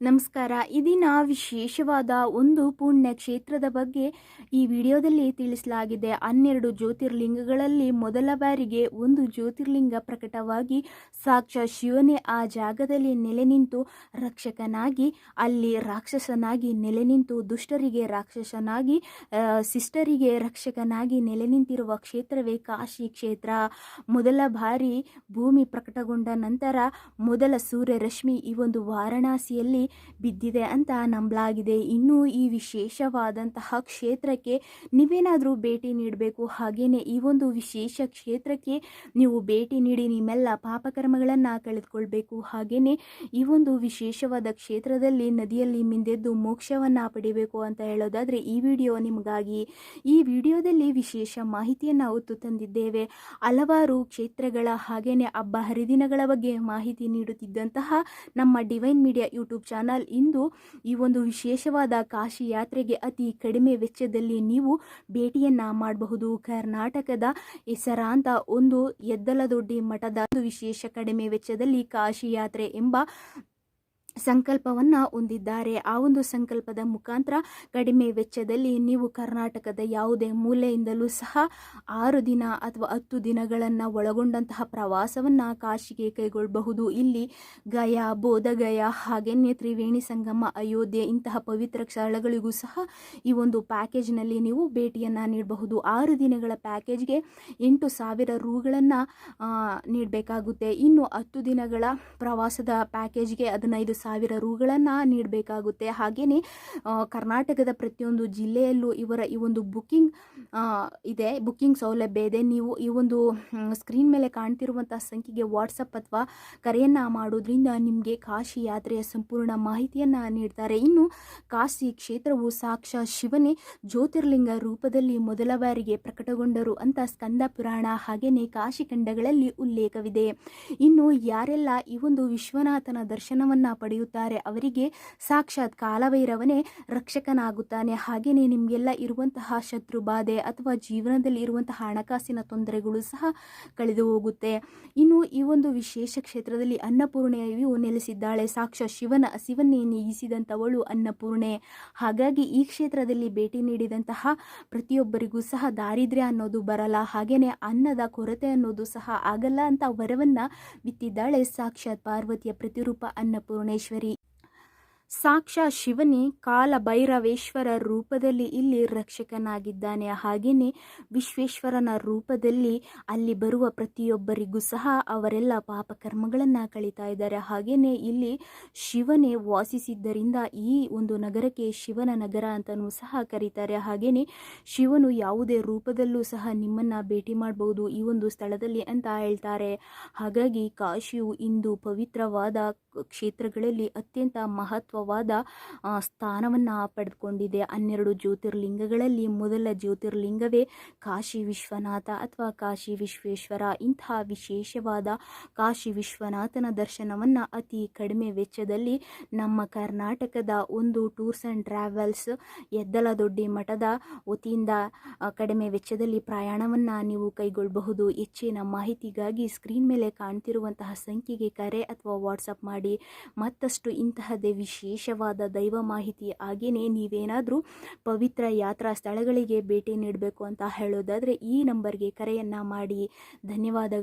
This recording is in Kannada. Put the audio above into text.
ನಮಸ್ಕಾರ. ಇದಿನ ವಿಶೇಷವಾದ ಒಂದು ಪುಣ್ಯ ಕ್ಷೇತ್ರದ ಬಗ್ಗೆ ಈ ವಿಡಿಯೋದಲ್ಲಿ ತಿಳಿಸಲಾಗಿದೆ. ಹನ್ನೆರಡು ಜ್ಯೋತಿರ್ಲಿಂಗಗಳಲ್ಲಿ ಮೊದಲ ಬಾರಿಗೆ ಒಂದು ಜ್ಯೋತಿರ್ಲಿಂಗ ಪ್ರಕಟವಾಗಿ ಸಾಕ್ಷ ಶಿವನೇ ಆ ಜಾಗದಲ್ಲಿ ನೆಲೆ ನಿಂತು ರಕ್ಷಕನಾಗಿ, ಅಲ್ಲಿ ರಾಕ್ಷಸನಾಗಿ ನೆಲೆ ನಿಂತು ದುಷ್ಟರಿಗೆ ರಾಕ್ಷಸನಾಗಿ ಸಿಸ್ಟರಿಗೆ ರಕ್ಷಕನಾಗಿ ನೆಲೆ ನಿಂತಿರುವ ಕ್ಷೇತ್ರವೇ ಕಾಶಿ ಕ್ಷೇತ್ರ. ಮೊದಲ ಬಾರಿ ಭೂಮಿ ಪ್ರಕಟಗೊಂಡ ನಂತರ ಮೊದಲ ಸೂರ್ಯರಶ್ಮಿ ಈ ಒಂದು ವಾರಣಾಸಿಯಲ್ಲಿ ಬಿದ್ದಿದೆ ಅಂತ ನಂಬಲಾಗಿದೆ. ಇನ್ನು ಈ ವಿಶೇಷವಾದಂತಹ ಕ್ಷೇತ್ರಕ್ಕೆ ನೀವೇನಾದರೂ ಭೇಟಿ ನೀಡಬೇಕು ಹಾಗೆಯೇ ಈ ಒಂದು ವಿಶೇಷ ಕ್ಷೇತ್ರಕ್ಕೆ ನೀವು ಭೇಟಿ ನೀಡಿ ನಿಮ್ಮೆಲ್ಲ ಪಾಪಕರ್ಮಗಳನ್ನು ಕಳೆದುಕೊಳ್ಬೇಕು. ಹಾಗೆಯೇ ಈ ಒಂದು ವಿಶೇಷವಾದ ಕ್ಷೇತ್ರದಲ್ಲಿ ನದಿಯಲ್ಲಿ ಮಿಂದೆದ್ದು ಮೋಕ್ಷವನ್ನು ಪಡಿಬೇಕು ಅಂತ ಹೇಳೋದಾದರೆ ಈ ವಿಡಿಯೋ ನಿಮಗಾಗಿ. ಈ ವಿಡಿಯೋದಲ್ಲಿ ವಿಶೇಷ ಮಾಹಿತಿಯನ್ನು ಹೊತ್ತು ತಂದಿದ್ದೇವೆ. ಹಲವಾರು ಕ್ಷೇತ್ರಗಳ ಹಾಗೆಯೇ ಹಬ್ಬ ಹರಿದಿನಗಳ ಬಗ್ಗೆ ಮಾಹಿತಿ ನೀಡುತ್ತಿದ್ದಂತಹ ನಮ್ಮ ಡಿವೈನ್ ಮೀಡಿಯಾ ಯೂಟ್ಯೂಬ್ ಚಾನಲ್ ಇಂದು ಈ ಒಂದು ವಿಶೇಷವಾದ ಕಾಶಿ ಯಾತ್ರೆಗೆ ಅತಿ ಕಡಿಮೆ ವೆಚ್ಚದಲ್ಲಿ ನೀವು ಭೇಟಿಯನ್ನ ಮಾಡಬಹುದು. ಕರ್ನಾಟಕದ ಹೆಸರಾಂತ ಒಂದು ಎದ್ದಲದೊಡ್ಡಿ ಮಠದ ಒಂದು ವಿಶೇಷ ಕಡಿಮೆ ವೆಚ್ಚದಲ್ಲಿ ಕಾಶಿ ಯಾತ್ರೆ ಎಂಬ ಸಂಕಲ್ಪವನ್ನು ಹೊಂದಿದ್ದಾರೆ. ಆ ಒಂದು ಸಂಕಲ್ಪದ ಮುಖಾಂತರ ಕಡಿಮೆ ವೆಚ್ಚದಲ್ಲಿ ನೀವು ಕರ್ನಾಟಕದ ಯಾವುದೇ ಮೂಲೆಯಿಂದಲೂ ಸಹ ಆರು ದಿನ ಅಥವಾ ಹತ್ತು ದಿನಗಳನ್ನು ಒಳಗೊಂಡಂತಹ ಪ್ರವಾಸವನ್ನು ಕಾಶಿಗೆ ಕೈಗೊಳ್ಳಬಹುದು. ಇಲ್ಲಿ ಗಯಾ, ಬೋಧಗಯಾ ಹಾಗೆಯೇ ತ್ರಿವೇಣಿ ಸಂಗಮ, ಅಯೋಧ್ಯೆ ಇಂತಹ ಪವಿತ್ರ ಸ್ಥಳಗಳಿಗೂ ಸಹ ಈ ಒಂದು ಪ್ಯಾಕೇಜ್ನಲ್ಲಿ ನೀವು ಭೇಟಿಯನ್ನು ನೀಡಬಹುದು. ಆರು ದಿನಗಳ ಪ್ಯಾಕೇಜ್ಗೆ ಎಂಟು ಸಾವಿರ ರೂಗಳನ್ನು ನೀಡಬೇಕಾಗುತ್ತೆ. ಇನ್ನು ಹತ್ತು ದಿನಗಳ ಪ್ರವಾಸದ ಪ್ಯಾಕೇಜ್ಗೆ ಹದಿನೈದು ಸಾವಿರ ರೂಗಳನ್ನು ನೀಡಬೇಕಾಗುತ್ತೆ. ಹಾಗೆಯೇ ಕರ್ನಾಟಕದ ಪ್ರತಿಯೊಂದು ಜಿಲ್ಲೆಯಲ್ಲೂ ಇವರ ಈ ಒಂದು ಬುಕ್ಕಿಂಗ್ ಇದೆ. ಬುಕ್ಕಿಂಗ್ ಸೌಲಭ್ಯ ಇದೆ. ನೀವು ಈ ಒಂದು ಸ್ಕ್ರೀನ್ ಮೇಲೆ ಕಾಣ್ತಿರುವಂಥ ಸಂಖ್ಯೆಗೆ ವಾಟ್ಸಪ್ ಅಥವಾ ಕರೆಯನ್ನು ಮಾಡೋದ್ರಿಂದ ನಿಮಗೆ ಕಾಶಿ ಯಾತ್ರೆಯ ಸಂಪೂರ್ಣ ಮಾಹಿತಿಯನ್ನು ನೀಡ್ತಾರೆ. ಇನ್ನು, ಕಾಶಿ ಕ್ಷೇತ್ರವು ಸಾಕ್ಷಾತ್ ಶಿವನೇ ಜ್ಯೋತಿರ್ಲಿಂಗ ರೂಪದಲ್ಲಿ ಮೊದಲ ಬಾರಿಗೆ ಪ್ರಕಟಗೊಂಡರು ಅಂತ ಸ್ಕಂದ ಪುರಾಣ ಹಾಗೆಯೇ ಕಾಶಿ ಖಂಡಗಳಲ್ಲಿ ಉಲ್ಲೇಖವಿದೆ. ಇನ್ನು, ಯಾರೆಲ್ಲ ಈ ಒಂದು ವಿಶ್ವನಾಥನ ದರ್ಶನವನ್ನು ಪಡೆಯುತ್ತಾರೆ ಅವರಿಗೆ ಸಾಕ್ಷಾತ್ ಕಾಲಭೈರವನೇ ರಕ್ಷಕನಾಗುತ್ತಾನೆ. ಹಾಗೆಯೇ ನಿಮಗೆಲ್ಲ ಇರುವಂತಹ ಶತ್ರು ಬಾಧೆ ಅಥವಾ ಜೀವನದಲ್ಲಿ ಇರುವಂತಹ ಹಣಕಾಸಿನ ತೊಂದರೆಗಳು ಸಹ ಕಳೆದು ಹೋಗುತ್ತೆ. ಇನ್ನು ಈ ಒಂದು ವಿಶೇಷ ಕ್ಷೇತ್ರದಲ್ಲಿ ಅನ್ನಪೂರ್ಣೆಯು ನೆಲೆಸಿದ್ದಾಳೆ. ಸಾಕ್ಷಾತ್ ಶಿವನ ಹಸಿವನ್ನೇ ನೀಗಿಸಿದಂಥವಳು ಅನ್ನಪೂರ್ಣೆ. ಹಾಗಾಗಿ ಈ ಕ್ಷೇತ್ರದಲ್ಲಿ ಭೇಟಿ ನೀಡಿದಂತಹ ಪ್ರತಿಯೊಬ್ಬರಿಗೂ ಸಹ ದಾರಿದ್ರ್ಯ ಅನ್ನೋದು ಬರಲ್ಲ. ಹಾಗೆಯೇ ಅನ್ನದ ಕೊರತೆ ಅನ್ನೋದು ಸಹ ಆಗಲ್ಲ ಅಂತ ವರವನ್ನ ಬಿತ್ತಿದ್ದಾಳೆ ಸಾಕ್ಷಾತ್ ಪಾರ್ವತಿಯ ಪ್ರತಿರೂಪ ಅನ್ನಪೂರ್ಣೇಶ್ವರಿ ಸಾಕ್ಷಾ ಶಿವನೇ ಕಾಲ ಭೈರವೇಶ್ವರ ರೂಪದಲ್ಲಿ ಇಲ್ಲಿ ರಕ್ಷಕನಾಗಿದ್ದಾನೆ. ಹಾಗೆಯೇ ವಿಶ್ವೇಶ್ವರನ ರೂಪದಲ್ಲಿ ಅಲ್ಲಿ ಬರುವ ಪ್ರತಿಯೊಬ್ಬರಿಗೂ ಸಹ ಅವರೆಲ್ಲ ಪಾಪಕರ್ಮಗಳನ್ನು ಕಳೀತಾ ಇದ್ದಾರೆ. ಹಾಗೆಯೇ ಇಲ್ಲಿ ಶಿವನೇ ವಾಸಿಸಿದ್ದರಿಂದ ಈ ಒಂದು ನಗರಕ್ಕೆ ಶಿವನ ನಗರ ಅಂತಲೂ ಸಹ ಕರೀತಾರೆ. ಹಾಗೆಯೇ ಶಿವನು ಯಾವುದೇ ರೂಪದಲ್ಲೂ ಸಹ ನಿಮ್ಮನ್ನು ಭೇಟಿ ಮಾಡಬಹುದು ಈ ಒಂದು ಸ್ಥಳದಲ್ಲಿ ಅಂತ ಹೇಳ್ತಾರೆ. ಹಾಗಾಗಿ ಕಾಶಿಯು ಇಂದು ಪವಿತ್ರವಾದ ಕ್ಷೇತ್ರಗಳಲ್ಲಿ ಅತ್ಯಂತ ಮಹತ್ವವಾದ ಸ್ಥಾನವನ್ನು ಪಡೆದುಕೊಂಡಿದೆ. ಹನ್ನೆರಡು ಜ್ಯೋತಿರ್ಲಿಂಗಗಳಲ್ಲಿ ಮೊದಲ ಜ್ಯೋತಿರ್ಲಿಂಗವೇ ಕಾಶಿ ವಿಶ್ವನಾಥ ಅಥವಾ ಕಾಶಿ ವಿಶ್ವೇಶ್ವರ. ಇಂತಹ ವಿಶೇಷವಾದ ಕಾಶಿ ವಿಶ್ವನಾಥನ ದರ್ಶನವನ್ನು ಅತಿ ಕಡಿಮೆ ವೆಚ್ಚದಲ್ಲಿ ನಮ್ಮ ಕರ್ನಾಟಕದ ಒಂದು ಟೂರ್ಸ್ ಆ್ಯಂಡ್ ಟ್ರಾವೆಲ್ಸ್ ಎದ್ದಲ ಎದ್ದಲದೊಡ್ಡಿ ಮಠದ ವತಿಯಿಂದ ಕಡಿಮೆ ವೆಚ್ಚದಲ್ಲಿ ಪ್ರಯಾಣವನ್ನು ನೀವು ಕೈಗೊಳ್ಳಬಹುದು ಹೆಚ್ಚಿನ ಮಾಹಿತಿಗಾಗಿ ಸ್ಕ್ರೀನ್ ಮೇಲೆ ಕಾಣ್ತಿರುವಂತಹ ಸಂಖ್ಯೆಗೆ ಕರೆ ಅಥವಾ ವಾಟ್ಸಪ್ ಮಾಡಿ ಮತ್ತಷ್ಟು ಇಂತಹದೇ ವಿಶೇಷವಾದ ದೈವ ಮಾಹಿತಿ ಹಾಗೆಯೇ ನೀವೇನಾದರೂ ಪವಿತ್ರ ಯಾತ್ರಾ ಸ್ಥಳಗಳಿಗೆ ಭೇಟಿ ನೀಡಬೇಕು ಅಂತ ಹೇಳೋದಾದರೆ ಈ ನಂಬರ್ಗೆ ಕರೆಯನ್ನು ಮಾಡಿ. ಧನ್ಯವಾದಗಳು.